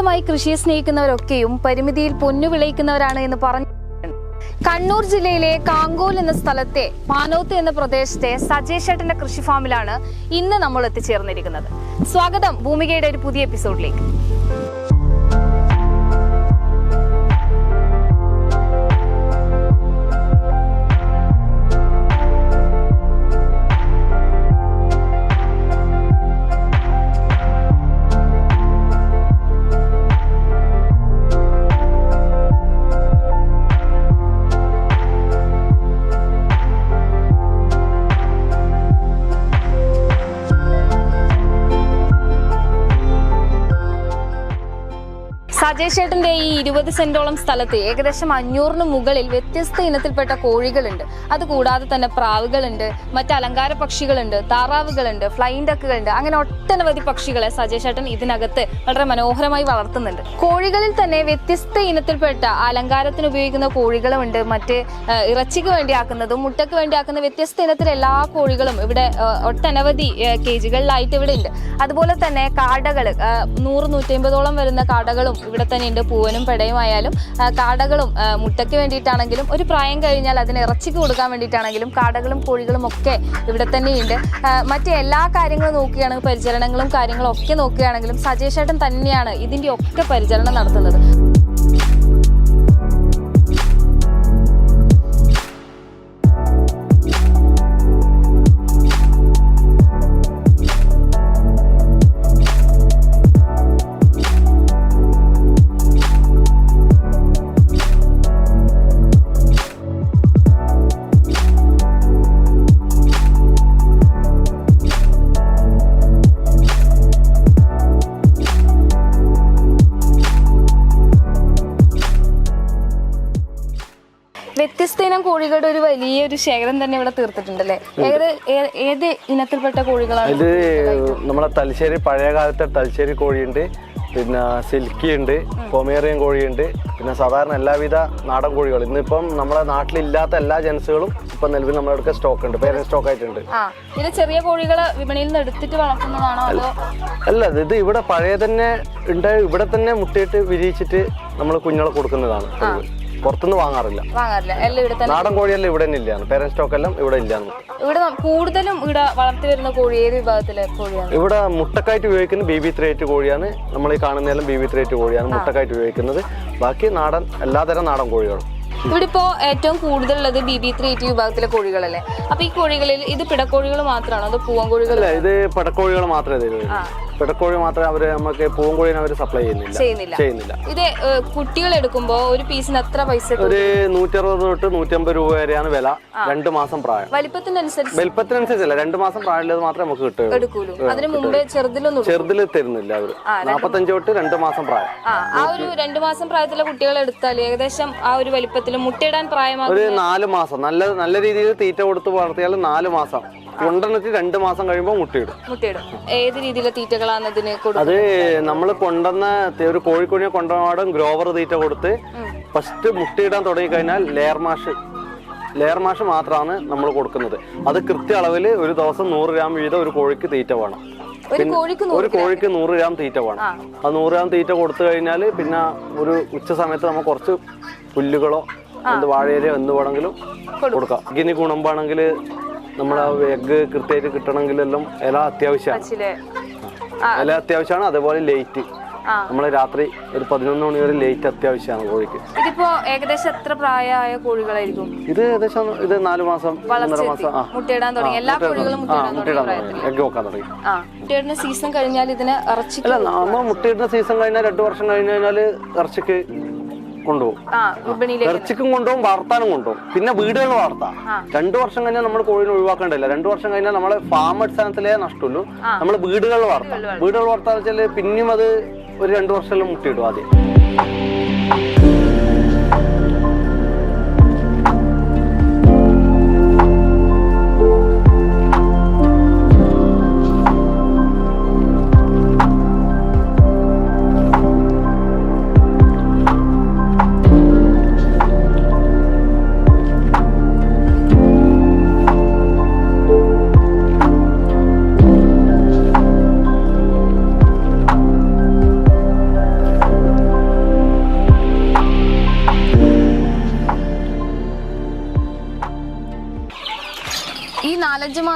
ആത്മാർത്ഥമായി കൃഷിയെ സ്നേഹിക്കുന്നവരൊക്കെയും പരിമിതിയിൽ പൊന്നു വിളയിക്കുന്നവരാണ് എന്ന് പറഞ്ഞു. കണ്ണൂർ ജില്ലയിലെ കാങ്കോൽ എന്ന സ്ഥലത്തെ പാനോത്ത് എന്ന പ്രദേശത്തെ ഷേട്ടന്റെ കൃഷി ഫാമിലാണ് ഇന്ന് നമ്മൾ എത്തിച്ചേർന്നിരിക്കുന്നത്. സ്വാഗതം ഭൂമികയുടെ ഒരു പുതിയ എപ്പിസോഡിലേക്ക്. സജയ് ഷേട്ടന്റെ ഈ ഇരുപത് സെന്റോളം സ്ഥലത്ത് ഏകദേശം അഞ്ഞൂറിന് മുകളിൽ വ്യത്യസ്ത ഇനത്തിൽപ്പെട്ട കോഴികളുണ്ട്. അതുകൂടാതെ തന്നെ പ്രാവുകളുണ്ട് മറ്റ് അലങ്കാര പക്ഷികളുണ്ട് താറാവുകളുണ്ട് ഫ്ലൈൻ ഡക്കുകളുണ്ട് അങ്ങനെ ഒട്ടനവധി പക്ഷികളെ സജേഷ് ഷേട്ടൻ ഇതിനകത്ത് വളരെ മനോഹരമായി വളർത്തുന്നുണ്ട്. കോഴികളിൽ തന്നെ വ്യത്യസ്ത ഇനത്തിൽപ്പെട്ട അലങ്കാരത്തിന് ഉപയോഗിക്കുന്ന കോഴികളുമുണ്ട്. മറ്റ് ഇറച്ചിക്ക് വേണ്ടി ആക്കുന്നതും മുട്ടയ്ക്ക് വേണ്ടി ആക്കുന്ന വ്യത്യസ്ത ഇനത്തിലെ എല്ലാ കോഴികളും ഇവിടെ ഒട്ടനവധി കേജുകളിലായിട്ട് ഇവിടെ ഉണ്ട്. അതുപോലെ തന്നെ കാടകൾ നൂറ് നൂറ്റമ്പതോളം വരുന്ന കാടകളും ഇവിടെ തന്നെ ഉണ്ട് പൂവനും പെടയുമായാലും കാടകളും മുട്ടയ്ക്ക് വേണ്ടിയിട്ടാണെങ്കിലും ഒരു പ്രായം കഴിഞ്ഞാൽ അതിന് ഇറച്ചിക്ക് കൊടുക്കാൻ വേണ്ടിയിട്ടാണെങ്കിലും കാടകളും കോഴികളും ഒക്കെ ഇവിടെ തന്നെയുണ്ട്. മറ്റ് എല്ലാ കാര്യങ്ങളും നോക്കുകയാണെങ്കിൽ പരിചരണങ്ങളും കാര്യങ്ങളും ഒക്കെ നോക്കുകയാണെങ്കിലും സജേഷേട്ടൻ തന്നെയാണ് ഇതിന്റെ ഒക്കെ പരിചരണം നടത്തുന്നത്. കോഴികളുടെ ഒരു വലിയൊരു ശേഖരം തന്നെ ഇവിടെ തീർത്തിട്ടുണ്ടല്ലേ? ഏത് ഇനത്തിൽപ്പെട്ട കോഴികളാണ് ഇത് നമ്മളെ തലശ്ശേരി പഴയ കാലത്തെ തലശ്ശേരി കോഴിയുണ്ട് പിന്നെ സിൽക്കി ഉണ്ട് കൊമേറിയൻ കോഴിയുണ്ട് പിന്നെ സാധാരണ എല്ലാവിധ നാടൻ കോഴികൾ ഇന്നിപ്പം നമ്മളെ നാട്ടിലില്ലാത്ത എല്ലാ ജനസുകളും ഇപ്പൊ നിലവിൽ നമ്മുടെ അടുക്ക സ്റ്റോക്ക് ഉണ്ട് പേരൻ സ്റ്റോക്ക് ആയിട്ടുണ്ട്. ഇത് ചെറിയ കോഴികളെ വിപണിയിൽ നിന്ന് എടുത്തിട്ട് വളർത്തുന്നതാണോ അല്ല ഇത് ഇവിടെ പഴയ തന്നെ ഉണ്ട് ഇവിടെ തന്നെ മുട്ടയിട്ട് വിരിയിച്ചിട്ട് നമ്മൾ കുഞ്ഞുങ്ങളെ കൊടുക്കുന്നതാണ്. പുറത്തുനിന്ന് വാങ്ങാറില്ല. വാങ്ങാറില്ല. എല്ലാം ഇവിടെ തന്നെ. നാടൻ കോഴിയെല്ലാം ഇവിടെ തന്നെ പേരൻ സ്റ്റോക്ക് എല്ലാം ഇവിടെ ഇല്ലാന്ന് ഇവിടെ കൂടുതലും ഇവിടെ വളർത്തി വരുന്ന കോഴി ഏത് വിഭാഗത്തിലെ കോഴിയാണ്? ഇവിടെ മുട്ടക്കായിട്ട് ഉപയോഗിക്കുന്ന ബി ബി ത്രീ എയ്റ്റ് കോഴിയാണ്. നമ്മൾ ഈ കാണുന്നതെല്ലാം ബി ബി ത്രീ എയ്റ്റ് കോഴിയാണ് മുട്ടക്കായിട്ട് ഉപയോഗിക്കുന്നത്. ബാക്കി നാടൻ എല്ലാതരം നാടൻ കോഴികളും. ഇവിടെ ഇപ്പോ ഏറ്റവും കൂടുതലുള്ളത് ബി ബി ത്രീ എയ്റ്റ് വിഭാഗത്തിലെ കോഴികളല്ലേ? അപ്പൊ ഈ കോഴികളിൽ ഇത് പിടക്കോഴികൾ മാത്രമാണോ അതോ പൂവൻ കോഴികൾ ഇത് പിടക്കോഴികൾ മാത്രമേ തരുള്ളൂ. പെടക്കോഴി മാത്രമേ അവർ നമുക്ക് പൂവൻകോഴിനെ അവർ സപ്ലൈ ചെയ്യുന്നില്ല. ചെയ്യുന്നില്ല. ചെയ്യുന്നില്ല. ഇത് കുട്ടികൾ എടുക്കുമ്പോ ഒരു പീസിന് എത്ര പൈസ ഒരു നൂറ്ററുപത് തൊട്ട് നൂറ്റമ്പത് രൂപ വരെയാണ് വില. രണ്ടു മാസം പ്രായം. വലിപ്പത്തിനനുസരിച്ച്? വലിപ്പത്തിനനുസരിച്ചല്ല രണ്ടു മാസം പ്രായമുള്ളത് മാത്രമേ നമുക്ക് എടുക്കൂലൂ അതിന് മുമ്പേ ചെറുതിലൊന്നും. ചെറുതിൽ തരുന്നില്ല അവർ. നാപ്പത്തഞ്ച് തൊട്ട് രണ്ടു മാസം പ്രായം. ആ ആ ഒരു രണ്ടു മാസം പ്രായത്തിലെ കുട്ടികൾ എടുത്താൽ ഏകദേശം ആ ഒരു വലിപ്പത്തിൽ മുട്ടയിടാൻ പ്രായമാകും ഒരു നാല് മാസം. നല്ല നല്ല രീതിയിൽ തീറ്റ കൊടുത്ത് വളർത്തിയാൽ നാല് മാസം. കൊണ്ടുവന്നിട്ട് രണ്ട് മാസം കഴിയുമ്പോൾ മുട്ടയിടും. മുട്ടയിടും. ഏത് രീതിയിലെ തീറ്റകളാണ് ഇതിന് അത് നമ്മൾ കൊണ്ടുവന്ന ഒരു കോഴിക്കുഞ്ഞെ കൊണ്ടുപോകാടും ഗ്രോവർ തീറ്റ കൊടുത്ത് ഫസ്റ്റ് മുട്ടയിടാൻ തുടങ്ങി കഴിഞ്ഞാൽ ലെയർ മാഷ് ലെയർ മാഷ് മാത്രമാണ് നമ്മൾ കൊടുക്കുന്നത്. അത് കൃത്യ അളവിൽ ഒരു ദിവസം നൂറ് ഗ്രാം വീതം ഒരു കോഴിക്ക് തീറ്റ വേണം. ഒരു കോഴിക്ക് നൂറ് ഒരു കോഴിക്ക് നൂറ് ഗ്രാം തീറ്റ വേണം. ആ. നൂറ് ഗ്രാം തീറ്റ കൊടുത്തു കഴിഞ്ഞാൽ പിന്നെ ഒരു ഉച്ച സമയത്ത് നമ്മൾ കുറച്ച് പുല്ലുകളോ എന്ത് വാഴയിലോ എന്ത് വേണമെങ്കിലും കൊടുക്കാം. ഗിനി ഗുണമ്പാണെങ്കിൽ നമ്മളെ എഗ്ഗ് കൃത്യമായിട്ട് കിട്ടണമെങ്കിലെല്ലാം ഇല അത്യാവശ്യമാണ്. ഇല അത്യാവശ്യമാണ് അതേപോലെ ലേറ്റ് നമ്മൾ നമ്മൾ രാത്രി ഒരു പതിനൊന്ന് മണി വരെ ലേറ്റ് അത്യാവശ്യമാണ് കോഴിക്ക്. ഇതിപ്പോ ഏകദേശം എത്ര പ്രായമായ കോഴികളായിരിക്കും? ഇത് ഏകദേശം ഇത് നാലു മാസം ഒന്നര മാസം മുട്ടയിടാൻ തുടങ്ങി. എല്ലാ കോഴികളും മുട്ടയിടാൻ തുടങ്ങി വെക്കാൻ തുടങ്ങി. മുട്ടയിടുന്ന സീസൺ കഴിഞ്ഞാൽ ഇതിന് ഇറച്ചി അല്ല നമ്മൾ മുട്ടയിടുന്ന സീസൺ കഴിഞ്ഞാൽ രണ്ടു വർഷം കഴിഞ്ഞു കഴിഞ്ഞാൽ ഇറച്ചിക്ക് കൊണ്ടുപോകും. ഇറച്ചിക്കും കൊണ്ടുപോകും വളർത്താനും കൊണ്ടുപോകും. പിന്നെ വീടുകളിൽ വളർത്താം. രണ്ടു വർഷം കഴിഞ്ഞാൽ നമ്മൾ കോഴിനെ ഒഴിവാക്കേണ്ടില്ല രണ്ടു വർഷം കഴിഞ്ഞാൽ നമ്മളെ ഫാം അടിസ്ഥാനത്തിലേ നഷ്ടമുള്ളൂ. നമ്മൾ വീടുകളിൽ വളർത്താം. വീടുകൾ വളർത്താന്ന് വെച്ചാൽ പിന്നെയും അത് ഒരു രണ്ടു വർഷം മുട്ടിയിടും ആദ്യം.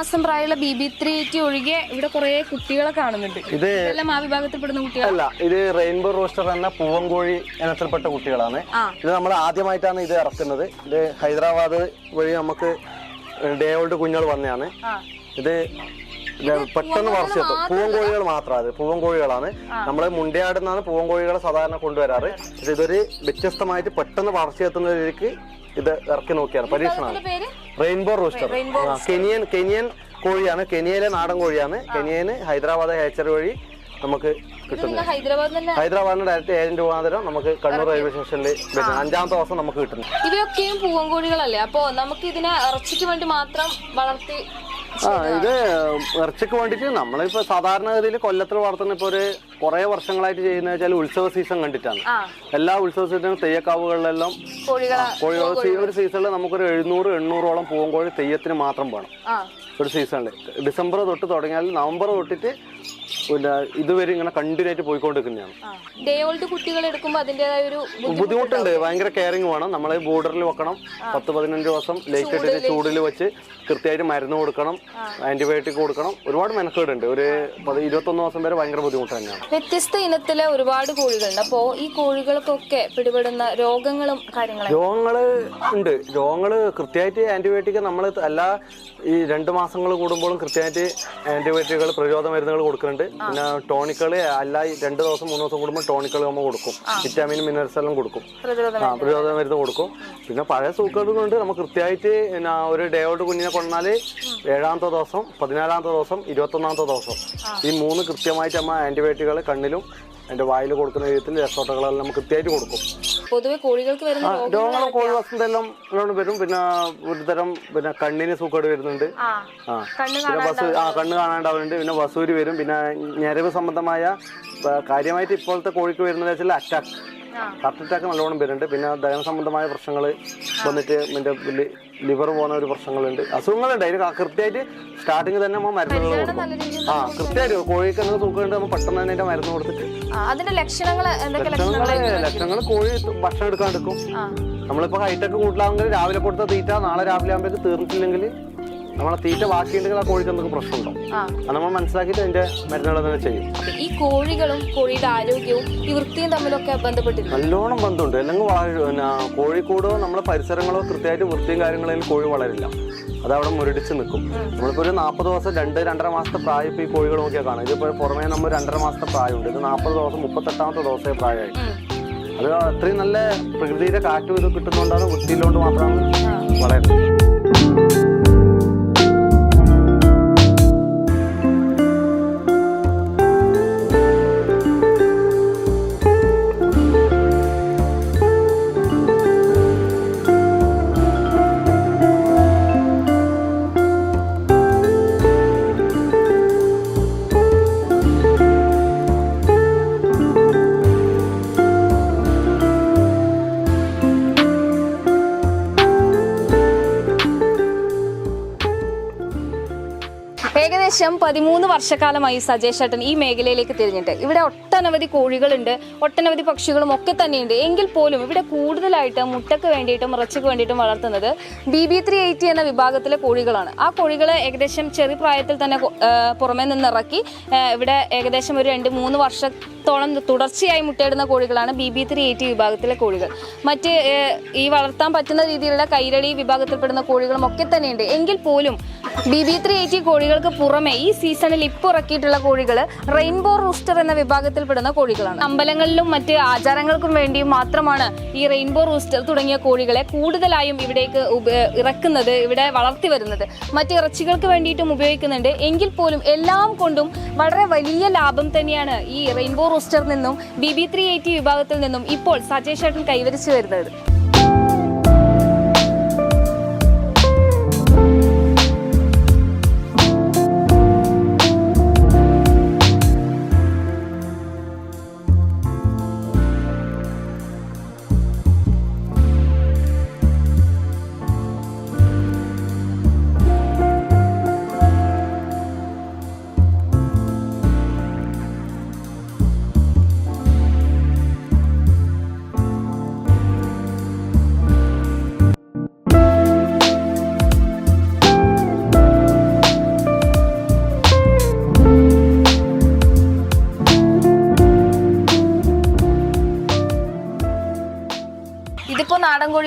മാസം പ്രായമുള്ള ബി ബി ത്രീ എയ്റ്റി ഒഴികെ ഇവിടെ കുറെ കുട്ടികളെ കാണുന്നുണ്ട്. ഇത് ഇതെല്ലാം ആ വിഭാഗത്തിൽപ്പെടുന്ന കുട്ടികളല്ല ഇത് റെയിൻബോ റോസ്റ്റർ എന്ന പൂവൻകോഴി ഇനത്തിൽപ്പെട്ട കുട്ടികളാണ്. ഇത് നമ്മൾ ആദ്യമായിട്ടാണ് ഇത് ഇറക്കുന്നത്. ഇത് ഹൈദരാബാദ് വഴി നമുക്ക് ഡേ ഓൾഡ് കുഞ്ഞുകൾ വന്നതാണ്. ഇത് പെട്ടെന്ന് വളർച്ചയെത്തും പൂവൻ കോഴികൾ മാത്രമാണ് പൂവൻകോഴികളാണ്. പൂവൻ കോഴികളാണ് നമ്മൾ മുണ്ടയാടുന്നാണ് പൂവൻകോഴികളെ പൂവൻ കോഴികളെ സാധാരണ കൊണ്ടുവരാറ്. പക്ഷെ ഇതൊരു വ്യത്യസ്തമായിട്ട് പെട്ടെന്ന് വളർച്ചയെത്തുന്ന രീതിക്ക് ഇത് ഇറക്കി നോക്കിയാണ്. പരീക്ഷണമാണ് റെയിൻബോ റൂസ്റ്റർ കെനിയൻ കെനിയൻ കോഴിയാണ്. കെനിയയിലെ നാടൻ കോഴിയാണ്. കെനിയന് ഹൈദരാബാദ് ഹേച്ചർ വഴി നമുക്ക് കിട്ടുന്നത്. ഹൈദരാബാദിന് ഡയറക്റ്റ് ഏജന്റ് മുഖാന്തരം നമുക്ക് കണ്ണൂർ റെയിൽവേ സ്റ്റേഷനിൽ അഞ്ചാമത്തെ ദിവസം നമുക്ക് കിട്ടുന്നു ഇവയൊക്കെയും പൂവൻ കോഴികളല്ലേ അപ്പോ നമുക്ക് ഇതിനെ ഇറച്ചിക്ക് വേണ്ടി മാത്രം വളർത്തി ആ ഇത് ഇറച്ചിക്ക് വേണ്ടിയിട്ട് നമ്മളിപ്പോ സാധാരണഗതിയിൽ കൊല്ലത്തിൽ വളർത്തുന്ന ഇപ്പൊ ഒരു കുറെ വർഷങ്ങളായിട്ട് ചെയ്യുന്ന വെച്ചാൽ ഉത്സവ സീസൺ കണ്ടിട്ടാണ്. എല്ലാ ഉത്സവ സീസണും തെയ്യക്കാവുകളിലെല്ലാം കോഴി കോഴികൾ ഒരു സീസണിൽ നമുക്കൊരു എഴുന്നൂറ് എണ്ണൂറോളം പൂവൻകോഴി തെയ്യത്തിന് മാത്രം വേണം ഒരു സീസണിൽ ഡിസംബർ തൊട്ട് തുടങ്ങിയാൽ നവംബർ തൊട്ടിട്ട് പിന്നെ ഇതുവരെ ഇങ്ങനെ കണ്ടിന്യൂ ആയിട്ട് പോയിക്കൊണ്ടിരിക്കുന്നതാണ്. ഡേ ഓൾഡ് കുട്ടികൾ എടുക്കുമ്പോൾ ഒരു ബുദ്ധിമുട്ടുണ്ട്. ഭയങ്കര കെയറിങ് വേണം. നമ്മൾ ബോർഡറിൽ വെക്കണം. പത്ത് പതിനഞ്ച് ദിവസം ലൈറ്റ് ഇട്ടിട്ട് ചൂടിൽ വെച്ച് കൃത്യമായിട്ട് മരുന്ന് കൊടുക്കണം. ആന്റിബയോട്ടിക് കൊടുക്കണം. ഒരുപാട് മെനക്കേടുണ്ട്. ഒരു പത് ഇരുപത്തൊന്ന് ദിവസം വരെ ഭയങ്കര ബുദ്ധിമുട്ട് തന്നെയാണ്. വ്യത്യസ്ത ഇനത്തിലെ ഒരുപാട് കോഴികളുണ്ട്. അപ്പോ ഈ കോഴികൾക്കൊക്കെ പിടിപെടുന്ന രോഗങ്ങളും കാര്യങ്ങളും? രോഗങ്ങൾ ഉണ്ട്. രോഗങ്ങൾ കൃത്യമായിട്ട് ആന്റിബയോട്ടിക് നമ്മൾ എല്ലാ ഈ രണ്ട് മാസങ്ങൾ കൂടുമ്പോഴും കൃത്യമായിട്ട് ആന്റിബയോട്ടിക്കുകൾ പ്രതിരോധ മരുന്നുകൾ കൊടുക്കുന്നുണ്ട്. പിന്നെ ടോണിക്കൾ അല്ല രണ്ട് ദിവസം മൂന്ന് ദിവസം കൂടുമ്പോൾ ടോണിക്കൾ നമ്മൾ കൊടുക്കും. വിറ്റാമിൻ മിനറൽസ് എല്ലാം കൊടുക്കും. ആ പ്രതിരോധ മരുന്ന് കൊടുക്കും. പിന്നെ പഴയ സൂക്കേട് കൊണ്ട് നമുക്ക് കൃത്യമായിട്ട് ഒരു ഡേ ഔട്ട് കുഞ്ഞിനെ കൊണ്ടാൽ ഏഴാമത്തെ ദിവസം പതിനാലാമത്തെ ദിവസം ഇരുപത്തൊന്നാമത്തെ ദിവസം. ഈ മൂന്ന് കൃത്യമായിട്ട് നമ്മൾ ആന്റിബയോട്ടിക്കുകൾ കണ്ണിലും അതിന്റെ വായിൽ കൊടുക്കുന്ന വിധത്തിൽ രസോട്ടകളെല്ലാം നമുക്ക് കൃത്യമായിട്ട് കൊടുക്കും. പൊതുവെ കോഴികൾക്ക് വരുന്ന രോഗങ്ങൾ രോഗങ്ങളും കോഴി വസന്തെല്ലാം വരും. പിന്നെ ഒരുതരം പിന്നെ കണ്ണിന് സൂക്കേട് വരുന്നുണ്ട്. ആ കണ്ണ് പിന്നെ വസു ആ കണ്ണ് കാണാണ്ടാവുന്നുണ്ട്. പിന്നെ വസൂരി വരും. പിന്നെ ഞരവ് സംബന്ധമായ കാര്യമായിട്ട് ഇപ്പോഴത്തെ കോഴിക്ക് വരുന്നത് വെച്ചാൽ അറ്റാക്ക്. ഹാർട്ട് അറ്റാക്ക് നല്ലോണം വരുന്നുണ്ട്. പിന്നെ ദഹന സംബന്ധമായ പ്രശ്നങ്ങൾ വന്നിട്ട് ഇതിന്റെ ലിവർ പോകുന്ന ഒരു പ്രശ്നങ്ങളുണ്ട്. അസുഖങ്ങളുണ്ട്. അതിന് കൃത്യമായിട്ട് സ്റ്റാർട്ടിങ് തന്നെ നമ്മൾ മരുന്നുകൾ കൊടുക്കും. ആ കൃത്യമായിട്ട് കോഴിക്ക് എന്തെങ്കിലും തൂക്കുന്നുണ്ട് നമ്മൾ പെട്ടെന്ന് തന്നെ അതിന്റെ മരുന്ന് കൊടുത്തിട്ട് അതിന്റെ ലക്ഷണങ്ങൾ കോഴി ഭക്ഷണം എടുക്കാൻ എടുക്കും. നമ്മളിപ്പോ ഹൈടെക് കൂടുതലാണെങ്കിൽ രാവിലെ കൊടുത്ത തീറ്റ നാളെ രാവിലെ ആകുമ്പോഴേക്ക് തീർന്നിട്ടില്ലെങ്കിൽ നമ്മളെ തീറ്റ ബാക്കിയുണ്ടെങ്കിൽ ആ കോഴിക്ക് എന്തൊക്കെ പ്രശ്നമുണ്ടോ? അത് നമ്മൾ മനസ്സിലാക്കിയിട്ട് അതിന്റെ മരുന്നുകൾ തന്നെ ചെയ്യും. ഈ കോഴികളും കോഴിയുടെ ആരോഗ്യവും ഈ വൃത്തിയും തമ്മിലൊക്കെ ബന്ധപ്പെട്ടിട്ടുണ്ട് നല്ലോണം ബന്ധമുണ്ട്. അല്ലെങ്കിൽ വള- പിന്നെ കോഴിക്കൂടോ നമ്മളെ പരിസരങ്ങളോ കൃത്യമായിട്ട് വൃത്തിയും കാര്യങ്ങളിൽ കോഴി വളരില്ല. അത് അവിടെ മുരടിച്ച് നിൽക്കും. നമ്മളിപ്പോൾ ഒരു നാൽപ്പത് ദിവസം രണ്ട് രണ്ടര മാസത്തെ പ്രായം ഇപ്പോൾ ഈ കോഴികൾ നോക്കിയാൽ കാണാം ഇതിപ്പോൾ പുറമേ നമ്മൾ രണ്ടര മാസത്തെ പ്രായമുണ്ട്. ഇത് നാൽപ്പത് ദിവസം മുപ്പത്തെട്ടാമത്തെ ദിവസമേ പ്രായമായി. അത് അത്രയും നല്ല പ്രകൃതിയുടെ കാറ്റും ഇത് കിട്ടുന്നതുകൊണ്ടാണ് വൃത്തിയിലോണ്ട് മാത്രമാണ് വളരുന്നത്. പതിമൂന്ന് വർഷക്കാലമായി സജേഷ് ചേട്ടൻ ഈ മേഖലയിലേക്ക് തിരിഞ്ഞിട്ട്. ഇവിടെ ഒട്ടനവധി കോഴികളുണ്ട് ഒട്ടനവധി പക്ഷികളും ഒക്കെ തന്നെയുണ്ട്. എങ്കിൽ പോലും ഇവിടെ കൂടുതലായിട്ട് മുട്ടക്ക് വേണ്ടിയിട്ടും ഇറച്ചിക്ക് വേണ്ടിയിട്ടും വളർത്തുന്നത് ബി ബി ത്രീ എയ്റ്റി എന്ന വിഭാഗത്തിലെ കോഴികളാണ്. ആ കോഴികളെ ഏകദേശം ചെറിയ പ്രായത്തിൽ തന്നെ പുറമേ നിന്ന് ഇറക്കി ഇവിടെ ഏകദേശം ഒരു രണ്ട് മൂന്ന് വർഷത്തോളം തുടർച്ചയായി മുട്ടയിടുന്ന കോഴികളാണ് ബി ബി ത്രീ എയ്റ്റി വിഭാഗത്തിലെ കോഴികൾ. മറ്റ് ഈ വളർത്താൻ പറ്റുന്ന രീതിയിലുള്ള കൈരളി വിഭാഗത്തിൽപ്പെടുന്ന കോഴികളും ഒക്കെ തന്നെയുണ്ട്. എങ്കിൽ പോലും ബി ബി ത്രീ എയ്റ്റി കോഴികൾക്ക് പുറമെ ഈ സീസണിൽ ഇപ്പോൾ ഇറക്കിയിട്ടുള്ള കോഴികൾ റെയിൻബോ റൂസ്റ്റർ എന്ന വിഭാഗത്തിൽപ്പെടുന്ന കോഴികളാണ്. അമ്പലങ്ങളിലും മറ്റ് ആചാരങ്ങൾക്കും വേണ്ടിയും മാത്രമാണ് ഈ റെയിൻബോ റൂസ്റ്റർ തുടങ്ങിയ കോഴികളെ കൂടുതലായും ഇവിടേക്ക് ഇറക്കുന്നത് ഇവിടെ വളർത്തി വരുന്നത്. മറ്റ് ഇറച്ചികൾക്ക് വേണ്ടിയിട്ടും ഉപയോഗിക്കുന്നുണ്ട്. എങ്കിൽ പോലും എല്ലാം കൊണ്ടും വളരെ വലിയ ലാഭം തന്നെയാണ് ഈ റെയിൻബോ റൂസ്റ്റർ നിന്നും ബി ബി ത്രീ എയ്റ്റി വിഭാഗത്തിൽ നിന്നും ഇപ്പോൾ സജയ് ചേട്ടൻ കൈവരിച്ചു വരുന്നത്.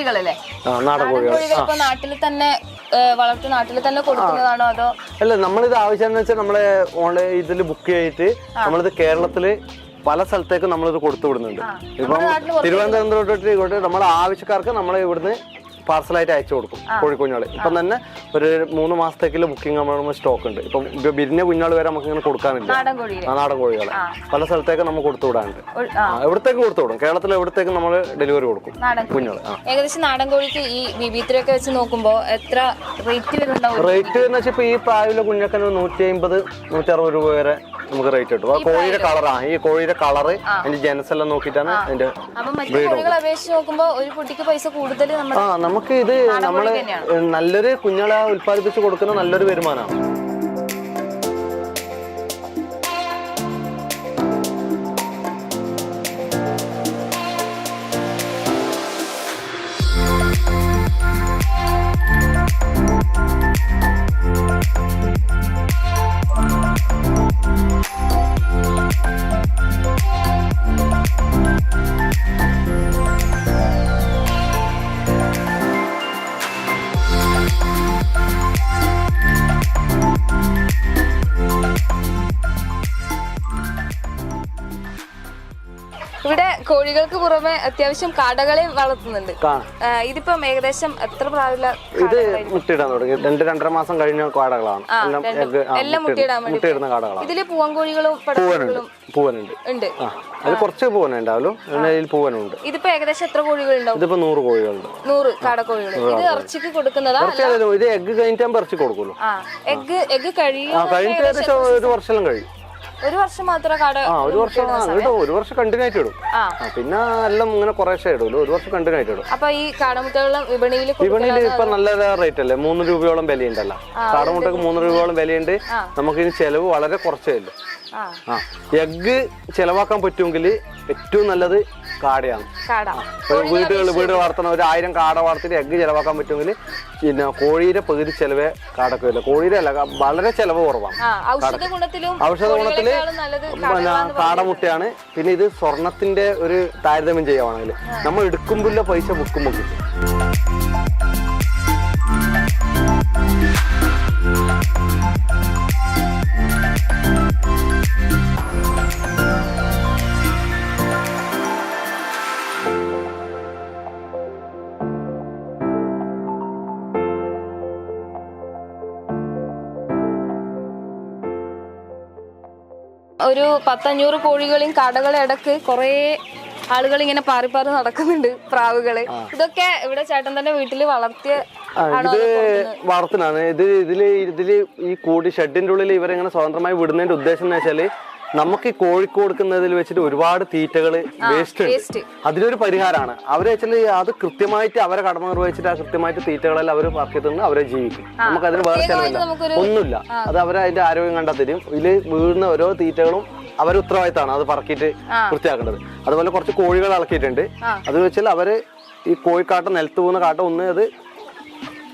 കോഴികളല്ലേ? നാടൻ കോഴികൾ. ഇപ്പൊ നാട്ടിൽ തന്നെ വളർത്തി നാട്ടിൽ തന്നെ കൊടുക്കുന്നതാണോ അതോ? അല്ല നമ്മളിത് ആവശ്യം വെച്ചാൽ നമ്മളെ ഓൺലൈൻ ഇതിൽ ബുക്ക് ചെയ്തിട്ട് നമ്മളിത് കേരളത്തിൽ പല സ്ഥലത്തേക്കും നമ്മളിത് കൊടുത്തു വിടുന്നുണ്ട്. ഇപ്പം തിരുവനന്തപുരം തൊട്ടിട്ട് ഇങ്ങോട്ട് നമ്മളെ ആവശ്യക്കാർക്ക് നമ്മൾ ഇവിടുന്ന് പാർസലായിട്ട് അയച്ചു കൊടുക്കും കോഴിക്കുഞ്ഞാൾ ഇപ്പം തന്നെ ഒരു മൂന്ന് മാസത്തേക്കുള്ള ബുക്കിംഗ് നമ്മൾ സ്റ്റോക്ക് ഉണ്ട് ഇപ്പം ബിരിഞ്ഞ വിരിഞ്ഞ കുഞ്ഞുങ്ങൾ വരെ നമുക്ക് ഇങ്ങനെ കൊടുക്കാനില്ല. നാടൻ കോഴികൾ ആ നാടൻ കോഴികളെ. പല സ്ഥലത്തേക്ക് നമ്മൾ കൊടുത്തു വിടാനുണ്ട് എവിടത്തേക്ക് കൊടുത്തു വിടും? കേരളത്തിൽ എവിടത്തേക്ക് നമ്മൾ ഡെലിവറി കൊടുക്കും? കുഞ്ഞുങ്ങൾ ഏകദേശം നാടൻ കോഴിക്ക് ഈ ബിബിത്രയൊക്കെ വെച്ച് നോക്കുമ്പോൾ എത്ര റേറ്റ് വരുന്നുണ്ടാവും? റേറ്റ് എന്ന് വെച്ചാൽ ഇപ്പൊ ഈ പ്രായമുള്ള കുഞ്ഞൊക്കെ നൂറ്റി അമ്പത് നൂറ്റി അറുപത് രൂപ വരെ നമുക്ക് റേറ്റ് കിട്ടും ആ കോഴിയുടെ കളറാ ഈ കോഴിയുടെ കളർ അതിന്റെ ജനസ് എല്ലാം നോക്കിയിട്ടാണ് അതിന്റെ അപേക്ഷിച്ച് നോക്കുമ്പോ ഒരു കുട്ടിക്ക് പൈസ കൂടുതൽ ആ നമുക്ക് ഇത് നമ്മൾ നല്ലൊരു കുഞ്ഞുങ്ങളെ ഉത്പാദിപ്പിച്ച് കൊടുക്കുന്ന നല്ലൊരു വരുമാനമാണ്. അത്യാവശ്യം കാടകളെ വളർത്തുന്നുണ്ട്. ഇതിപ്പം ഏകദേശം എത്ര പ്രാവശ്യം ഇത് മുട്ടയിടാൻ തുടങ്ങി. രണ്ട് രണ്ടര മാസം കഴിഞ്ഞ കാടകളാണ്. എല്ലാം മുട്ടയിടാൻ മുട്ടയിടുന്ന കാടകളാണ്. ഇതിൽ പൂവൻ കോഴികളും പൂവനുണ്ട്. ഉണ്ട്. അത് കുറച്ച് പൂവനുണ്ട്. ഇതിപ്പോ ഏകദേശം എത്ര കോഴികൾ ഉണ്ടാവും ഇതിപ്പോ നൂറ് കോഴികളുണ്ട്. നൂറ് കാടക്കോഴികൾ ഇത് ഇറച്ചിക്ക് കൊടുക്കുന്നതാ ഇത് എഗ്ഗ് കഴിഞ്ഞിട്ടാകുമ്പോ ഇറച്ചി കൊടുക്കുള്ളൂ. എഗ് എഗ് കഴിയും കഴിഞ്ഞിട്ട് ഒരു വർഷം കഴിയും. ഒരു വർഷം മാത്രമേ കാട ആ ഒരു വർഷം ഇടും ഒരു വർഷം കണ്ടിന്യൂ ആയിട്ട് ഇടും. ആ. പിന്നെ എല്ലാം ഇങ്ങനെ കുറേശ്ശെ ഇടുമല്ലോ ഒരു വർഷം കണ്ടിന്യൂ ആയിട്ട് ഇടും. അപ്പൊ ഈ കാടമുട്ടകളും വിപണിയിൽ വിപണിയിൽ ഇപ്പൊ നല്ല റേറ്റ് അല്ലേ? മൂന്ന് രൂപയോളം വിലയുണ്ടല്ലോ. കാടമുട്ടക്ക് മൂന്ന് രൂപയോളം വിലയുണ്ട്. നമുക്ക് ഇതിന് ചെലവ് വളരെ കുറച്ചേ ഉള്ളൂ. ആ. എഗ്ഗ് ചെലവാക്കാൻ പറ്റുമെങ്കിൽ ഏറ്റവും നല്ലത് കാടയാണ്. കാട. വീടുകൾ വീട് വളർത്തണം ഒരു ആയിരം കാട വളർത്തിട്ട് എഗ്ഗ് ചെലവാക്കാൻ പറ്റുമെങ്കിൽ പിന്നെ കോഴിയുടെ പകുതി ചെലവേ കാടക്ക് വരില്ല. കോഴിയുടെ അല്ല വളരെ ചെലവ് കുറവാണ് ഔഷധ ഗുണത്തിലും പിന്നെ കാടമുട്ടയാണ്. പിന്നെ ഇത് സ്വർണത്തിന്റെ ഒരു താരതമ്യം ചെയ്യുവാണെങ്കിൽ നമ്മൾ എടുക്കുമ്പോൾ പൈസ വിൽക്കുമ്പോൾ കിട്ടും. ഒരു പത്തഞ്ഞൂറ് കോഴികളെയും കടകളെ ഇടയ്ക്ക് കുറേ ആളുകൾ ഇങ്ങനെ പാറി പാറി നടക്കുന്നുണ്ട് പ്രാവുകൾ. ഇതൊക്കെ ഇവിടെ ചേട്ടൻ തന്നെ വീട്ടിൽ വളർത്തിയ ഇത് വളർത്തനാണ് ഇത് ഇതിൽ ഇതിൽ ഈ കൂടി ഷെഡിന്റെ ഉള്ളിൽ ഇവരെങ്ങനെ സ്വതന്ത്രമായി വിടുന്നതിന്റെ ഉദ്ദേശം എന്ന് വെച്ചാൽ നമുക്ക് ഈ കോഴിക്ക് കൊടുക്കുന്നതിൽ വെച്ചിട്ട് ഒരുപാട് തീറ്റകൾ വേസ്റ്റ്. ഉണ്ട്. അതിനൊരു പരിഹാരമാണ്. അവരെ വെച്ചാൽ അത് കൃത്യമായിട്ട് അവരെ കടമ നിർവഹിച്ചിട്ട് ആ കൃത്യമായിട്ട് തീറ്റകളെല്ലാം അവർ പറക്കി തന്ന് അവരെ ജീവിക്കും. നമുക്ക് അതിന് വേറെ ചെലവില്ല. ഒന്നുമില്ല. അത് അവരെ അതിന്റെ ആരോഗ്യം കണ്ടെത്തരും തരും ഇതിൽ വീഴുന്ന ഓരോ തീറ്റകളും അവർ ഉത്തരവാദിത്തമാണ്. അത് പറക്കിയിട്ട് വൃത്തിയാക്കേണ്ടത്. അതുപോലെ കുറച്ച് കോഴികൾ ഇളക്കിയിട്ടുണ്ട്. അത് വെച്ചാൽ അവർ ഈ കോഴിക്കാട്ടം നിലത്ത് പോകുന്ന കാട്ടം ഒന്ന് അത്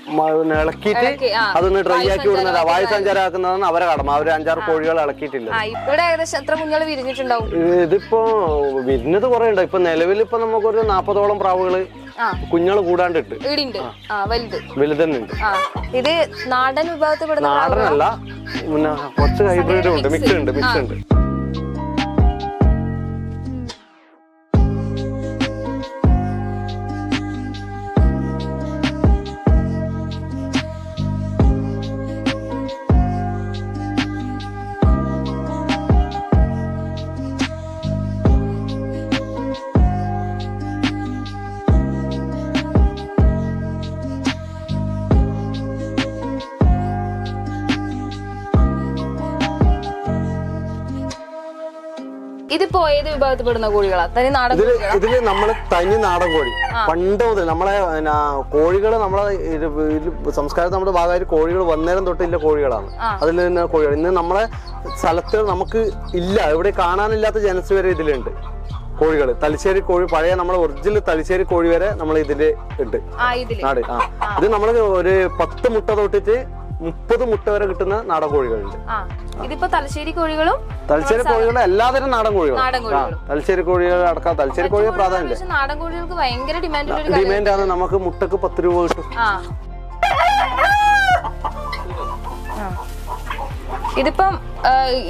ഇളക്കിയിട്ട്. അതൊന്ന് ഡ്രൈ ആക്കി വിടുന്നത് വായു സഞ്ചാരമാക്കുന്നതാണ് അവരെ കടമ. അവർ അഞ്ചാറ് കോഴികൾ ഇളക്കിയിട്ടില്ല. ഇവിടെ ഏകദേശം എത്ര കുഞ്ഞുങ്ങൾ വിരിഞ്ഞിട്ടുണ്ടാവും? ഇതിപ്പോ വിരിഞ്ഞത് കുറെ ഉണ്ട് ഇപ്പൊ നിലവിൽ ഇപ്പൊ നമുക്കൊരു നാപ്പതോളം പ്രാവുകൾ. കുഞ്ഞുങ്ങൾ കൂടാണ്ടിട്ട്. വീടുണ്ട് ആ. വലുത്. വലുതന്നുണ്ട് ആ. ഇത് നാടൻ വിഭാഗത്തിൽ നാടനല്ല പിന്നെ കുറച്ച് ഹൈബ്രിഡും ഉണ്ട്. മിക്സ് ഉണ്ട് മിക്സ് ഉണ്ട്. ഏത് വിഭാഗത്തിൽപ്പെടുന്ന കോഴികളാ? തനി നാടൻ ഇതിൽ ഇതിൽ നമ്മൾ തനി നാടൻ കോഴി. പണ്ട് മുതൽ നമ്മളെ കോഴികൾ കോഴികൾ നമ്മളെ സംസ്കാരത്തിൽ നമ്മുടെ ഭാഗമായിട്ട് കോഴികൾ വന്നേരം തൊട്ടില്ല കോഴികളാണ്. അതിൽ നിന്ന് കോഴികൾ ഇന്ന് നമ്മളെ സ്ഥലത്ത് നമുക്ക് ഇല്ല. ഇവിടെ കാണാനില്ലാത്ത ജനസ് വരെ ഇതിലുണ്ട് കോഴികൾ തലശ്ശേരി കോഴി പഴയ നമ്മളെ ഒറിജിനൽ തലശ്ശേരി കോഴി വരെ നമ്മൾ ഇതിൽ ഉണ്ട്. നാട്. ആ. ഇത് നമ്മൾ ഒരു പത്ത് മുട്ട തൊട്ടിട്ട് മുപ്പത് മുട്ട വരെ കിട്ടുന്ന നാടൻ കോഴികളുണ്ട്. ഇതിപ്പോ തലശ്ശേരി കോഴികളും തലശ്ശേരി കോഴികളും എല്ലാതരം നാടൻ കോഴികളും. തലശ്ശേരി കോഴികൾ അടക്കാം തലശ്ശേരി കോഴികൾ പ്രാധാന്യം നാടൻ കോഴികൾക്ക് ഭയങ്കര കാര്യം ഡിമാൻഡ് ആണ്. നമുക്ക് മുട്ടക്ക് പത്ത് രൂപ കിട്ടും. ഇതിപ്പം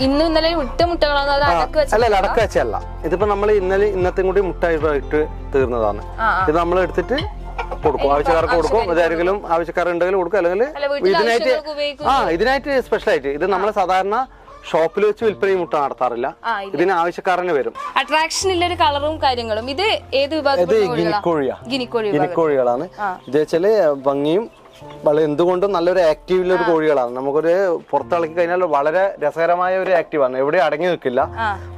ഇന്ന് ഇന്നലെ ഇട്ട മുട്ടകളാണ് അടക്ക് അല്ല വെച്ചല്ല ഇതിപ്പോ നമ്മൾ ഇന്നലെ ഇന്നത്തെ കൂടി മുട്ട ഇട്ട് തീർന്നതാണ്. ഇത് നമ്മൾ എടുത്തിട്ട് കൊടുക്കും. ആവശ്യക്കാർക്ക് കൊടുക്കും. ഇതാരെങ്കിലും ആവശ്യക്കാരുണ്ടെങ്കിൽ കൊടുക്കും. അല്ലെങ്കിൽ ഇതിനായിട്ട് ആ ഇതിനായിട്ട് സ്പെഷ്യൽ ആയിട്ട്. ഇത് നമ്മൾ സാധാരണ ഷോപ്പിൽ വെച്ച് വിൽപ്പന മുട്ട നടത്താറില്ല. ഇതിന് ആവശ്യക്കാരന് വരും. അട്രാക്ഷൻ ഒരു കളറും കാര്യങ്ങളും. ഇത് ഏത് വിഭാഗം. ഗിനിക്കോഴിയാണ് ഗിനിക്കോഴികളാണ്. ഇത് വെച്ചാൽ ഭംഗിയും വളരെ എന്തുകൊണ്ടും നല്ലൊരു ആക്റ്റീവിലെ ഒരു കോഴികളാണ്. നമുക്കൊരു പുറത്തിളക്കി കഴിഞ്ഞാൽ വളരെ രസകരമായ ഒരു ആക്റ്റീവാണ് എവിടെ അടങ്ങി നിൽക്കില്ല.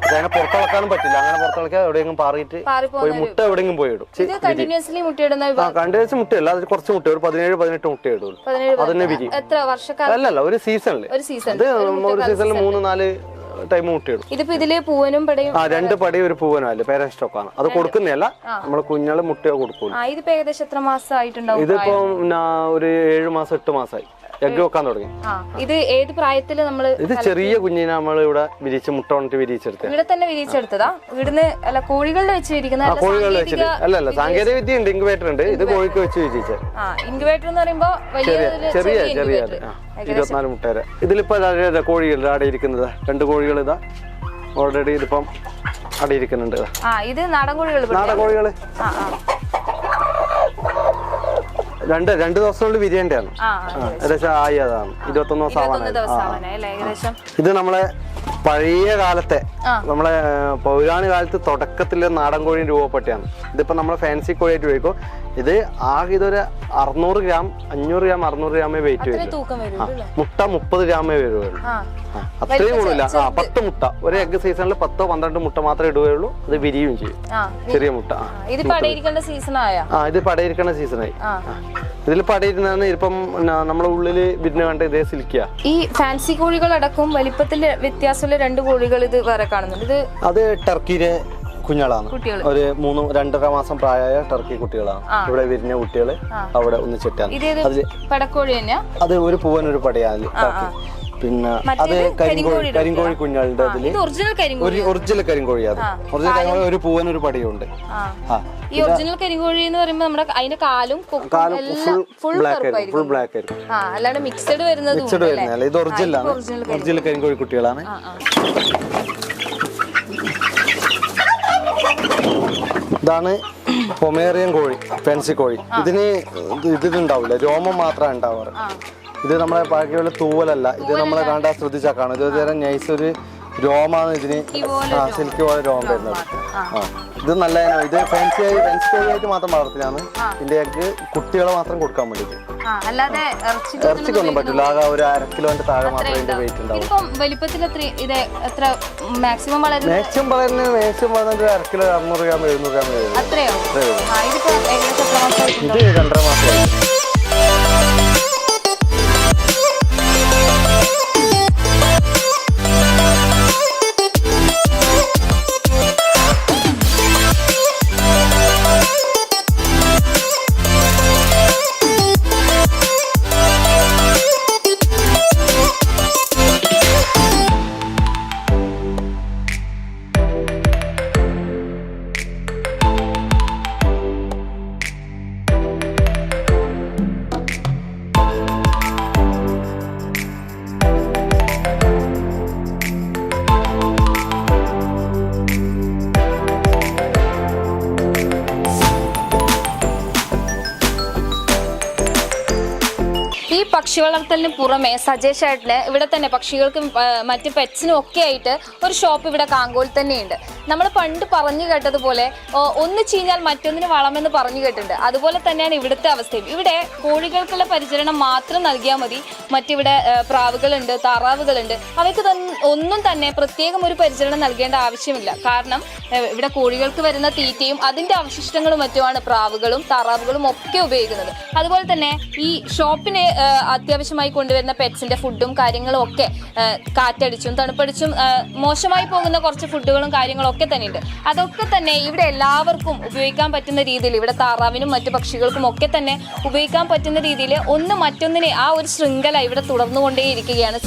പക്ഷെ അങ്ങനെ പുറത്തിളക്കാനും പറ്റില്ല. അങ്ങനെ പുറത്തിളക്കാൻ എവിടെയെങ്കിലും പാറിയിട്ട് പോയി മുട്ട എവിടെയെങ്കിലും പോയി ഇടും ഇത് കണ്ടിന്യൂസ്ലി മുട്ടയിടുന്ന ആ വിഭാഗം കണ്ടു വെച്ച് മുട്ടയല്ല. അത് കുറച്ച് മുട്ട ഒരു പതിനേഴ് പതിനെട്ട് മുട്ട ഇടുള്ളൂ പതിനേഴ് വിരി അല്ലല്ല ഒരു അത് ഒരു സീസണിൽ മൂന്ന് നാല് ടൈം മുട്ടിയിടും. ഇതിപ്പോ ഇതിൽ പൂവനും പടയും ആ രണ്ട് പടി ഒരു പൂവനും അല്ലേ പേരൻ സ്റ്റോക്കാണ് അത് കൊടുക്കുന്നില്ല നമ്മൾ കുഞ്ഞാൾ മുട്ടയോ കൊടുക്കൂല ആ ഇതിപ്പോ ഏകദേശം എത്ര മാസം ആയിട്ടുണ്ടാവും ഇതിപ്പോ ഒരു ഏഴ് മാസം എട്ട് മാസമായി എഗ് വെക്കാൻ തുടങ്ങി ഇത് ഏത് പ്രായത്തിൽ നമ്മൾ ഇത് ചെറിയ കുഞ്ഞിനെ നമ്മൾ ഇവിടെ വിരിച്ച് മുട്ട കൊണ്ടിട്ട് വിരിച്ചെടുത്ത്. ഇവിടെ തന്നെ വിരിച്ചെടുത്തതാ? ഇവിടുന്ന് അല്ല കോഴികളുടെ വെച്ച് വിരിക്കുന്ന കോഴികളിൽ വെച്ചിട്ട് അല്ല അല്ല സാങ്കേതിക വിദ്യ ഉണ്ട് ഇൻക്യുബേറ്റർ ഉണ്ട്. ഇത് കോഴിക്ക് വെച്ച് വിരിച്ച ആ ഇൻക്യുബേറ്റർ എന്ന് പറയുമ്പോ വലിയ ചെറിയ ചെറിയ ചെറിയ ചെറിയ incubator. ആ, ഇരുപത്തിനാല് മുട്ട വരെ ഇതിലിപ്പോ കോഴികളുടെ അവിടെ ഇരിക്കുന്നത്. രണ്ട് കോഴികൾ ഇതാ. ഓൾറെഡി ഇതിപ്പം ആ ഇത് നാടൻ കോഴികൾ. നാടൻ കോഴികൾ. രണ്ട് രണ്ട് ദിവസത്തിനുള്ളിൽ വിരിയേണ്ടതാണ് ആ ആ, ഏകദേശം ആയി അതാണ്. ഇരുപത്തൊന്ന് ദിവസം ആവാനായി. ഇത് നമ്മളെ പഴയ കാലത്തെ നമ്മളെ പൗരാണി കാലത്ത് തുടക്കത്തിലെ നാടൻ കോഴി രൂപപ്പെട്ടാണ് ഇതിപ്പോ നമ്മൾ ഫാൻസി കോഴിയായിട്ട് വയ്ക്കും ഇത് ആകെ ഇതൊരു അറുന്നൂറ് ഗ്രാം അഞ്ഞൂറ് ഗ്രാം അറുന്നൂറ് ഗ്രാമേ വെയിറ്റ് വരും. മുട്ട മുപ്പത് ഗ്രാമേ ആ, അത്രയും കൂടുതല ആ പത്ത് മുട്ട. ഒരു എഗ് സീസണിൽ പത്തോ പന്ത്രണ്ട് മുട്ട മാത്രമേ ഇടുകയുള്ളൂ. അത് വിരിയും ചെയ്യും. ചെറിയ മുട്ട. ആ. ആ, ഇത് പടയിരിക്കേണ്ട സീസണായി ഇതിൽ പടയിരുന്ന ഇപ്പം നമ്മുടെ നമ്മളെ ഉള്ളിൽ വിരിഞ്ഞ കണ്ട ഇതേ സിൽക്കിയാ ഈ ഫാൻസി കോഴികളടക്കം വലിപ്പത്തിൽ വ്യത്യാസമുള്ള രണ്ട് കോഴികൾ ഇത് വേറെ കാണുന്നുണ്ട്. ഇത് അത് ടർക്കിയിലെ കുട്ടികൾ ഒരു മൂന്ന് രണ്ടര മാസം പ്രായമായ ടർക്കി കുട്ടികളാണ്. ഇവിടെ വിരിഞ്ഞ കുട്ടികൾ അവിടെ ഒന്ന് തന്നെയാ? അത് ഒരു പൂവൻ ഒരു പടയാണ് പിന്നെ അത് കരിങ്കോഴി കരിങ്കോഴി കുഞ്ഞുങ്ങളുടെ അതിൽ ഒറിജിനൽ കരിങ്കോഴി അത് ഒറിജിനൽ കരിങ്കോഴി ഒരു പൂവൻ ഒരു പടയുണ്ട്. ഈ ഒറിജിനൽ കരിങ്കോഴി എന്ന് പറയുമ്പോൾ നമ്മുടെ അതിന്റെ കാലും കാലും ഫുൾ ബ്ലാക്ക് ആയിരിക്കും. ഫുൾ ബ്ലാക്ക് ആയിരിക്കും. അല്ലാണ്ട് മിക്സഡ് വരുന്നത് മിക്സഡ് വരുന്നതല്ല? ഇത് ഒറിജിനൽ ആണ്. ഒറിജിനൽ കരിങ്കോഴി. കുട്ടികളാണ് ആ ആ ഇതാണ് പൊമേറിയൻ കോഴി ഫാൻസി കോഴി. ഇതിന് ഇതിലുണ്ടാവില്ല രോമം മാത്രമേ ഉണ്ടാവാറ്. ഇത് നമ്മളെ ബാക്കിയുള്ള തൂവലല്ല ഇത് നമ്മളെ കണ്ടാൽ ശ്രദ്ധിച്ചാൽ കാണും ഇതുവരെ നൈസ് ഒരു രോമാണ് ഇതിന് ആ സിൽക്ക് പോലെ രോമം വരുന്നത്. ആ. ഇത് നല്ല ഇത് ഫാൻസി ആയി ഫാൻസി ആയിട്ട് മാത്രം വളർത്തിയാണ് ഇതിന്റെ എഗ് കുട്ടികളെ മാത്രം കൊടുക്കാൻ വേണ്ടിയിട്ട്. ഇറച്ചിക്കൊന്നും പറ്റില്ല ആകെ ഒരു അര കിലോന്റെ താഴെ മാത്രമേ ഇതിന്റെ വെയിറ്റ് ഉണ്ടാവും. മാക്സിമം വളരുന്നത്? മാക്സിമം ഒരു അര കിലോ അറുന്നൂറ് ഗ്രാം എഴുന്നൂറ് ഗ്രാം ഇത് രണ്ടര അത്രേ വളർത്തലിന് പുറമെ സജേഷ് ഏട്ടന് ഇവിടെ തന്നെ പക്ഷികൾക്കും മറ്റ് പെറ്റ്സിനും ഒക്കെ ആയിട്ട് ഒരു ഷോപ്പ് ഇവിടെ കാങ്കോൽ തന്നെയുണ്ട്. നമ്മൾ പണ്ട് പറഞ്ഞു കേട്ടതുപോലെ ഒന്ന് ചീഞ്ഞാൽ മറ്റൊന്നിന് വളമെന്ന് പറഞ്ഞു കേട്ടിട്ടുണ്ട്. അതുപോലെ തന്നെയാണ് ഇവിടുത്തെ അവസ്ഥയും. ഇവിടെ കോഴികൾക്കുള്ള പരിചരണം മാത്രം നൽകിയാൽ മതി. മറ്റിവിടെ പ്രാവുകളുണ്ട് താറാവുകളുണ്ട്. അവയ്ക്ക് ഒന്നും തന്നെ പ്രത്യേകം ഒരു പരിചരണം നൽകേണ്ട ആവശ്യമില്ല. കാരണം ഇവിടെ കോഴികൾക്ക് വരുന്ന തീറ്റയും അതിന്റെ അവശിഷ്ടങ്ങളും മറ്റുമാണ് പ്രാവുകളും താറാവുകളും ഒക്കെ ഉപയോഗിക്കുന്നത്. അതുപോലെ തന്നെ ഈ ഷോപ്പിന് അത്യാവശ്യമായി കൊണ്ടുവരുന്ന പെറ്റ്സിന്റെ ഫുഡും കാര്യങ്ങളും ഒക്കെ കാറ്റടിച്ചും തണുപ്പടിച്ചും മോശമായി പോകുന്ന കുറച്ച് ഫുഡുകളും കാര്യങ്ങളും ഒക്കെ തന്നെ ഉണ്ട് അതൊക്കെ തന്നെ ഇവിടെ എല്ലാവർക്കും ഉപയോഗിക്കാൻ പറ്റുന്ന രീതിയിൽ ഇവിടെ താറാവിനും മറ്റു പക്ഷികൾക്കും ഒക്കെ തന്നെ ഉപയോഗിക്കാൻ പറ്റുന്ന രീതിയിൽ ഒന്ന് മറ്റൊന്നിനെ ആ ഒരു ശൃംഖല ഇവിടെ തുടർന്നുകൊണ്ടേയിരിക്കുകയാണ്.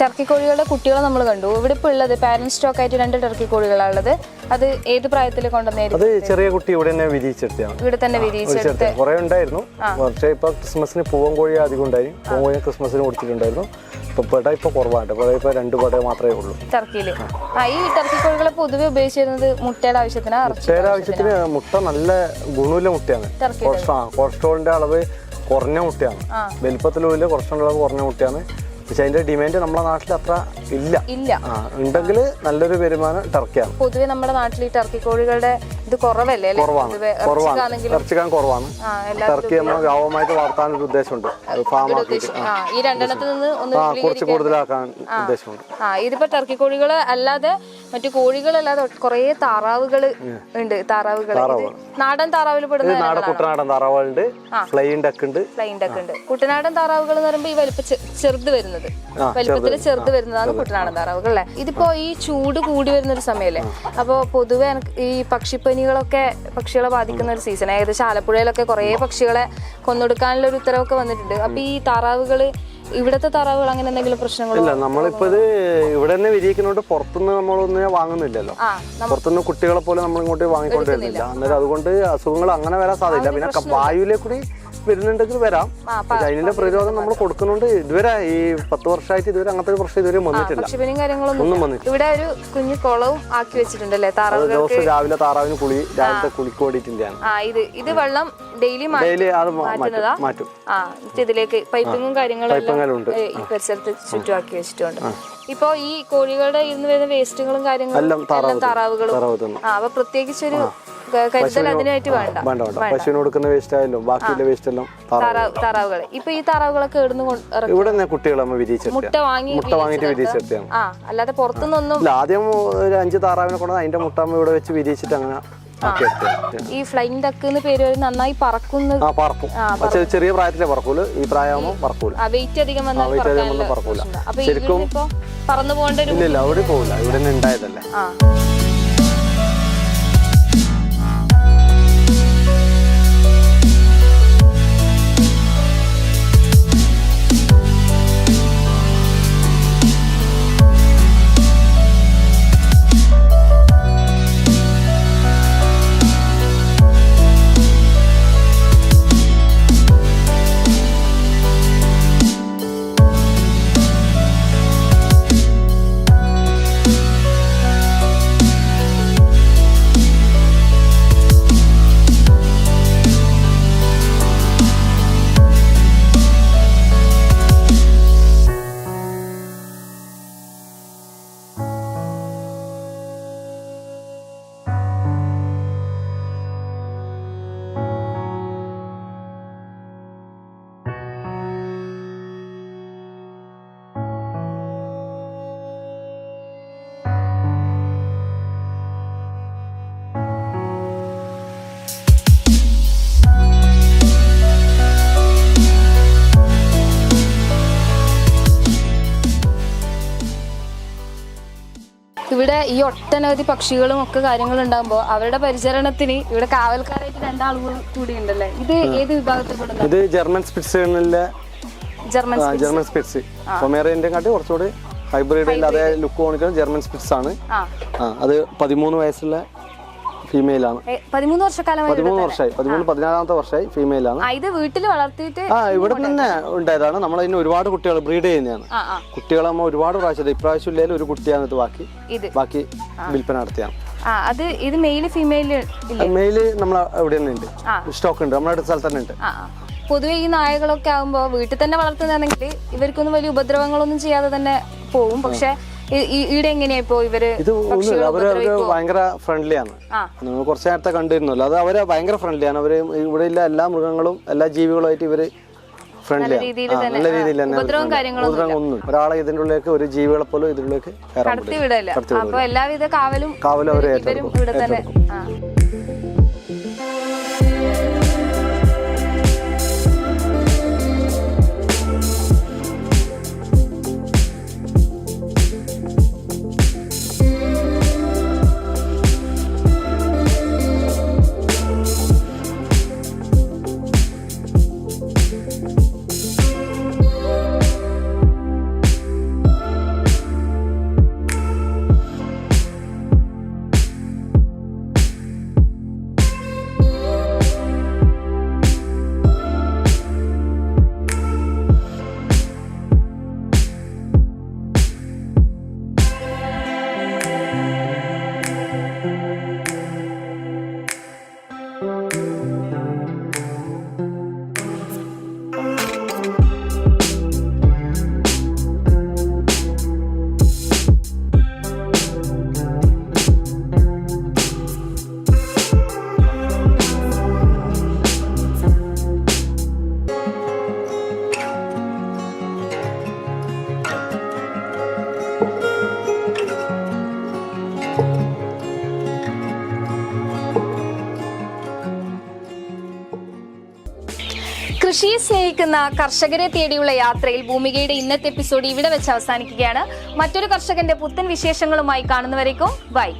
ടർക്കി കോഴികളുടെ കുട്ടികളെ നമ്മൾ കണ്ടു. ഇവിടെ ഇപ്പോൾ ഉള്ളത് പാരന്റ് സ്റ്റോക്ക് ആയിട്ട് രണ്ട് ടർക്കി കോഴികളാണ് ഉള്ളത് അത് ഏത് പ്രായത്തിൽ കൊണ്ടുവന്നായിരിക്കും അത് ചെറിയ കുട്ടി ഇവിടെ തന്നെ വിരിയിച്ചെടുത്തതാണ് ഇവിടെ തന്നെ വിരിയിച്ചെടുത്ത്. കുറെ ഉണ്ടായിരുന്നു. പക്ഷേ ഇപ്പൊ ക്രിസ്മസിന് പൂവൻ കോഴി അധികം ഉണ്ടായിരുന്നു പൂവൻ കോഴി ക്രിസ്മസിന് കൊടുത്തിട്ടുണ്ടായിരുന്നു. ഇപ്പൊ പെട ഇപ്പൊ കുറവാണ്. പെട ഇപ്പൊ രണ്ട് പെട മാത്രമേ ഉള്ളൂ. ടർക്കിയിൽ ആ ഈ ടർക്കി കോഴികളെ പൊതുവെ ഉപയോഗിച്ചിരുന്നത് മുട്ടയുടെ ആവശ്യത്തിന് മുട്ടയുടെ ആവശ്യത്തിന്? മുട്ട നല്ല ഗുണമുള്ള മുട്ടയാണ്. കൊളസ്ട്രോളിന്റെ അളവ് കുറഞ്ഞ മുട്ടയാണ്. വലിപ്പത്തിലുള്ള കുറച്ചുള്ള കുറഞ്ഞ മുട്ടയാണ്. പക്ഷെ അതിന്റെ ഡിമാൻഡ് നമ്മുടെ നാട്ടിൽ അത്ര ഇല്ല. ഇല്ല. ആ ഉണ്ടെങ്കിൽ നല്ലൊരു വരുമാനം ടർക്കിയാണ്. പൊതുവെ നമ്മുടെ നാട്ടിൽ ഈ ടർക്കി കോഴികളുടെ ഇത് കുറവല്ലേ? അല്ലേ? കുറവാണ്. പൊതുവെ കുറവാണ്. ഇറച്ചിക്കാണെങ്കിലും ഇറച്ചിക്കാൻ കുറവാണ്. ആ ടർക്കി നമ്മൾ ഗാവമായിട്ട് വളർത്താൻ ഒരു ഉദ്ദേശമുണ്ട്. ഫാം ആക്കിയിട്ട്. ആ ഈ രണ്ടെണ്ണത്തിൽ നിന്ന് ഒന്ന് ആ കുറച്ച് കൂടുതലാക്കാൻ ഉദ്ദേശമുണ്ട്. ആ ഇതിപ്പോ ടർക്കി കോഴികൾ അല്ലാതെ മറ്റു കോഴികളല്ലാതെ കുറേ താറാവുകൾ ഉണ്ട്. താറാവുകൾ നാടൻ താറാവിൽ പെടുന്ന നാടൻ കുട്ടനാടൻ താറാവുകളുണ്ട്. ഫ്ലൈൻ ഡക്ക് ഉണ്ട്. ഫ്ലൈൻ ഡക്ക് ഉണ്ട്. കുട്ടനാടൻ താറാവുകൾ എന്ന് പറയുമ്പോൾ ഈ വലിപ്പ ചെറുത് വരുന്നത്. വലിപ്പത്തിൽ ചെറുത്. വരുന്നതാണ് കുട്ടനാടൻ താറാവുകൾ അല്ലേ? ഇതിപ്പോ ഈ ചൂട് കൂടി വരുന്ന ഒരു സമയല്ലേ അപ്പൊ പൊതുവെ ഈ പക്ഷിപ്പനികളൊക്കെ പക്ഷികളെ ബാധിക്കുന്ന ഒരു സീസൺ ഏകദേശം ആലപ്പുഴയിലൊക്കെ കുറേ പക്ഷികളെ കൊന്നൊടുക്കാനുള്ള ഒരു ഉത്തരവൊക്കെ വന്നിട്ടുണ്ട്. അപ്പൊ ഈ താറാവുകൾ ഇവിടത്തെ താറാവുകൾ അങ്ങനെ എന്തെങ്കിലും പ്രശ്നങ്ങളോ? ഇല്ല നമ്മളിപ്പോ ഇത് ഇവിടെ തന്നെ വിരിയിക്കുന്നോണ്ട് പുറത്തുനിന്ന് നമ്മളൊന്നും വാങ്ങുന്നില്ലല്ലോ. പുറത്തുനിന്ന് കുട്ടികളെ പോലെ നമ്മൾ ഇങ്ങോട്ട് വാങ്ങിക്കൊണ്ടിരുന്നില്ല അന്നേരം അതുകൊണ്ട് അസുഖങ്ങൾ അങ്ങനെ വരാൻ സാധ്യത പിന്നെ വായുവിലെ കൂടി വരുന്നുണ്ടെങ്കിൽ വരാം. അതിന്റെ പ്രതിരോധം നമ്മൾ കൊടുക്കുന്നുണ്ട്. ഇതുവരെ ഈ പത്ത് വർഷമായിട്ട് ഇതുവരെ അങ്ങനത്തെ ഒരു പ്രശ്നം ഇതുവരെ വന്നിട്ടില്ല. ഒന്നും വന്നിട്ടില്ല. ഇവിടെ ഒരു കുഞ്ഞു കുളവും ആക്കി വെച്ചിട്ടുണ്ടല്ലേ? ദിവസം രാവിലെ താറാവിന് കുളി രാവിലത്തെ കുളിക്ക് വേണ്ടിയിട്ടില്ലാണ്. ആ ഇത് ഇത് വെള്ളം ഡെയിലി ഡെയിലി അത് മാറ്റും ആ ഇതിലേക്ക് പൈപ്പിങ്ങും കാര്യങ്ങളും. ഈ പരിസരത്ത് ചുറ്റുമാക്കി വെച്ചിട്ടുണ്ട്. ഇപ്പോ ഈ കോഴികളുടെ ഇരുന്ന് വരുന്ന വേസ്റ്റുകളും കാര്യങ്ങളും എല്ലാം താറാവ് എല്ലാം താറാവുകളും. താറാവ് അപ്പൊ പ്രത്യേകിച്ച് ഒരു ക- കരുതൽ അതിനായിട്ട് വേണ്ട. വേണ്ട വേണ്ട. പശുവിന് കൊടുക്കുന്ന വേസ്റ്റ് ആയാലും ബാക്കിയുള്ള വേസ്റ്റ് എല്ലാം താറാവ്. താറാവുകൾ ഇപ്പൊ ഈ താറാവുകളൊക്കെ ഇവിടെ കുട്ടികളെ നമ്മൾ മുട്ട വാങ്ങി മുട്ട വാങ്ങിയിട്ട് ആ അല്ലാതെ പുറത്തുനിന്നൊന്നും ഇല്ല ആദ്യം ഒരു അഞ്ച് താറാവിനെ കൊണ്ട് അതിന്റെ മുട്ട അമ്മ ഇവിടെ വെച്ച് വിരിച്ചിട്ട് അങ്ങനെ ആക്കി എടുത്തതാണ്. ഈ ഫ്ലൈൻ ഡക്ക് എന്ന് പേര് വരും നന്നായി പറക്കുന്ന ആ പറക്കും. പക്ഷെ ചെറിയ പ്രായത്തിലേ പറക്കൂൽ ഈ പ്രായമാകുമ്പോൾ പറക്കൂല. വെയിറ്റ് അധികം വന്നാൽ weight അധികം വന്നാൽ പറക്കൂല. അപ്പൊ ശരിക്കും- ഇപ്പൊ പറന്നു പോകേണ്ട ഒരു ഇല്ല ഇല്ല അവിടെ പോകില്ല ഇവിടെ ഉണ്ടായതല്ലേ. ആ. ഇവിടെ ഈ ഒട്ടനവധി പക്ഷികളും ഒക്കെ കാര്യങ്ങളും ഉണ്ടാകുമ്പോൾ അവരുടെ പരിചരണത്തിന് ഇവിടെ കാവൽക്കാരായിട്ട് രണ്ടാളുകൾ കൂടി ഉണ്ടല്ലേ ഇത് ഏത് വിഭാഗത്തിൽ ഇത് ജർമ്മൻ സ്പിറ്റ്സുകളിലെ ജർമ്മൻ ജർമ്മൻ സ്പിറ്റ്സ്. പൊമേറിയന്റെ കാട്ടി കുറച്ചുകൂടി ഹൈബ്രിഡ് അതേ ലുക്ക് കാണിക്കുന്ന ജർമ്മൻ സ്പിറ്റ്സ് ആണ്. അത് പതിമൂന്ന് വയസ്സുള്ള ഫീമെയിൽ ആണ്. പതിമൂന്ന് വർഷക്കാലമായി പതിമൂന്ന് വർഷമായി. പതിമൂന്ന് പതിനാലാമത്തെ വർഷമായി ഫീമെയിൽ ആണ്. ഇത് വീട്ടിൽ വളർത്തിയിട്ട് ആ ഇവിടെ തന്നെ ഉണ്ടായതാണ്. നമ്മൾ അതിന് ഒരുപാട് കുട്ടികൾ ബ്രീഡ് ചെയ്യുന്നതാണ്. ആ ആ. കുട്ടികളെ നമ്മൾ ഒരുപാട് പ്രാവശ്യം ഇപ്രാവശ്യം ഇല്ലെങ്കിൽ ഒരു കുട്ടിയാണ് ഇത് ബാക്കി. ബാക്കി വിൽപ്പന നടത്തിയാണ് അത് ഇത് മെയിൽ ഫീമെയിൽ ഇല്ല? മെയിൽ നമ്മൾ ഇവിടെ തന്നെ ഉണ്ട്. സ്റ്റോക്ക് ഉണ്ട്. നമ്മുടെ അടുത്ത സ്ഥലത്ത് തന്നെ ഉണ്ട്. പൊതുവെ ഈ നായകളൊക്കെ ആകുമ്പോൾ വീട്ടിൽ തന്നെ വളർത്തുന്നതാണെങ്കിൽ ഇവർക്കൊന്നും വലിയ ഉപദ്രവങ്ങളൊന്നും ചെയ്യാതെ തന്നെ പോവും. പക്ഷെ ഇവിടെ എങ്ങനെയാ ഇപ്പോ ഇവർ ഇത് ഒന്നുമില്ല. അവർ അവർ ഭയങ്കര ഫ്രണ്ട്ലിയാണ് നമ്മൾ കുറച്ച് നേരത്തെ കണ്ടിരുന്നല്ലോ. അത് അവർ ഭയങ്കര ഫ്രണ്ട്ലിയാണ് അവർ ഇവിടെ ഉള്ള എല്ലാ മൃഗങ്ങളും എല്ലാ ജീവികളുമായിട്ട് ഇവർ ആ, നല്ല രീതിയിൽ തന്നെ ഉപദ്രവം ഒന്നും ഒരാളെ ഇതിന്റെ ഉള്ളിലേക്ക് ഒരു ജീവികളെ പോലും ഇതിലേക്ക് കയറാൻ കടത്തി പറ്റില്ല. വിടല്ല. കടത്തി എല്ലാവിധ കാവലും കാവലും അവരെ ഏറ്റെടുക്കും. കർഷകരെ തേടിയുള്ള യാത്രയിൽ ഭൂമികയുടെ ഇന്നത്തെ എപ്പിസോഡ് ഇവിടെ വെച്ച് അവസാനിക്കുകയാണ്. മറ്റൊരു കർഷകന്റെ പുത്തൻ വിശേഷങ്ങളുമായി കാണുന്നവരേക്കും ബൈ.